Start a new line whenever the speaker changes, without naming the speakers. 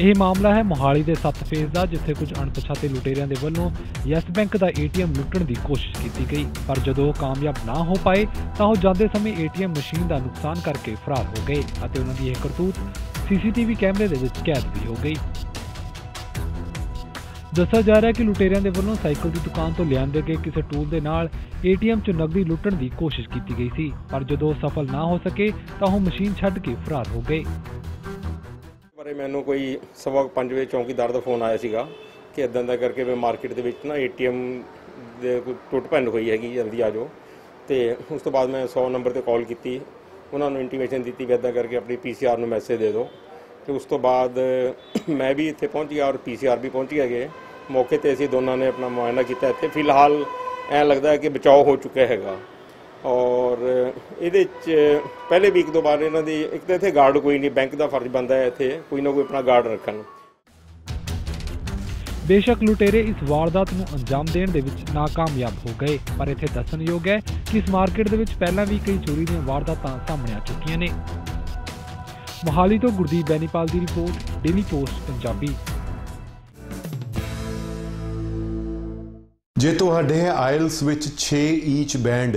ਇਹ ਮਾਮਲਾ ਹੈ ਮੋਹਾਲੀ ਦੇ 7 ਫੇਜ਼ ਦਾ, ਜਿੱਥੇ ਕੁਝ ਅਣਪਛਾਤੇ ਲੁਟੇਰਿਆਂ ਦੇ ਵੱਲੋਂ ਯੈਸ ਬੈਂਕ ਦਾ ਏਟੀਐਮ ਲੁੱਟਣ ਦੀ ਕੋਸ਼ਿਸ਼ ਕੀਤੀ ਗਈ। ਪਰ ਜਦੋਂ ਉਹ ਕਾਮਯਾਬ ਨਾ ਹੋ ਪਾਏ, ਤਾਂ ਉਹ ਜਾਂਦੇ ਸਮੇਂ ਏਟੀਐਮ ਮਸ਼ੀਨ ਦਾ ਨੁਕਸਾਨ ਕਰਕੇ ਫਰਾਰ ਹੋ ਗਏ ਅਤੇ ਉਹਨਾਂ ਦੀ ਇਹ ਕਰਤੂਤ ਸੀਸੀਟੀਵੀ ਕੈਮਰੇ ਦੇ ਵਿੱਚ ਕੈਦ ਵੀ ਹੋ ਗਈ। ਦੱਸਿਆ ਜਾ ਰਿਹਾ ਹੈ ਕਿ ਲੁਟੇਰਿਆਂ ਦੇ ਵੱਲੋਂ ਸਾਈਕਲ ਦੀ ਦੁਕਾਨ ਤੋਂ ਲਿਆਂਦੇ ਗਏ ਕਿਸੇ ਟੂਲ ਦੇ ਨਾਲ ਏਟੀਐਮ 'ਚ ਨਕਦੀ ਲੁੱਟਣ ਦੀ ਕੋਸ਼ਿਸ਼ ਕੀਤੀ ਗਈ ਸੀ। ਪਰ ਜਦੋਂ ਉਹ ਸਫਲ ਨਾ ਹੋ ਸਕੇ, ਤਾਂ ਉਹ ਮਸ਼ੀਨ ਛੱਡ ਕੇ ਫਰਾਰ ਹੋ ਗਏ।
ਬਾਰੇ ਮੈਨੂੰ ਕੋਈ ਸਵਾ ਕੁ ਪੰਜ ਵਜੇ ਚੌਂਕੀਦਾਰ ਦਾ ਫੋਨ ਆਇਆ ਸੀਗਾ ਕਿ ਇਦਾਂ ਦਾ ਕਰਕੇ ਮੈਂ ਮਾਰਕੀਟ ਦੇ ਵਿੱਚ ਨਾ ਏਟੀਐਮ ਦੇ ਕੋਈ ਟੁੱਟ ਭੰਨ ਹੋਈ ਹੈਗੀ, ਜਲਦੀ ਆ ਜਾਓ। ਤੇ ਉਸ ਤੋਂ ਬਾਅਦ ਮੈਂ 100 ਨੰਬਰ ਤੇ ਕਾਲ ਕੀਤੀ, ਉਹਨਾਂ ਨੂੰ ਇੰਟੀਮੇਸ਼ਨ ਦਿੱਤੀ ਵੀ ਇਦਾਂ ਕਰਕੇ ਆਪਣੀ ਪੀਸੀਆਰ ਨੂੰ ਮੈਸੇਜ ਦੇ ਦਿਓ। ਤੇ ਉਸ ਤੋਂ ਬਾਅਦ ਮੈਂ ਵੀ ਇੱਥੇ ਪਹੁੰਚ ਗਿਆ ਔਰ ਪੀਸੀਆਰ ਵੀ ਪਹੁੰਚ ਗਿਆ ਗਏ ਮੌਕੇ ਤੇ ਅਸੀਂ ਦੋਨਾਂ ਨੇ ਆਪਣਾ ਮੁਆਇਨਾ ਕੀਤਾ ਇੱਥੇ। ਫਿਲਹਾਲ ਐਂ ਲੱਗਦਾ ਹੈ ਕਿ ਬਚਾਓ ਹੋ ਚੁੱਕਿਆ ਹੈਗਾ। ਔਰ ਇਹਦੇ ਚ ਪਹਿਲੇ ਵੀਕ ਤੋਂ ਬਾਅਦ ਇਹਨਾਂ ਦੀ ਇੱਕ ਤਾਂ ਇੱਥੇ ਗਾਰਡ ਕੋਈ ਨਹੀਂ ਬੈਂਕ ਦਾ ਫਰਜ਼ ਬੰਦਾ ਹੈ ਇੱਥੇ ਕੋਈ ਨਾ ਕੋਈ ਆਪਣਾ ਗਾਰਡ ਰੱਖਣ।
ਬੇਸ਼ੱਕ ਲੁਟੇਰੇ ਇਸ ਵਾਰਦਾਤ ਨੂੰ ਅੰਜਾਮ ਦੇਣ ਦੇ ਵਿੱਚ ਨਾਕਾਮਯਾਬ ਹੋ ਗਏ ਪਰ ਇੱਥੇ ਦੱਸਣਯੋਗ ਹੈ ਕਿ ਇਸ ਮਾਰਕੀਟ ਦੇ ਵਿੱਚ ਪਹਿਲਾਂ ਵੀ ਕਈ ਚੋਰੀ ਦੀਆਂ ਵਾਰਦਾਤਾਂ ਸਾਹਮਣੇ ਆ ਚੁੱਕੀਆਂ ਨੇ। ਮੋਹਾਲੀ ਤੋਂ ਗੁਰਦੀਪ ਬੈਨੀਪਾਲ ਦੀ ਰਿਪੋਰਟ ਡੇਲੀ ਪੋਸਟ ਪੰਜਾਬੀ।
ਜੇ ਤੁਹਾਡੇ ਆਇਲਸ ਵਿੱਚ 6 ਈਚ ਬੈਂਡ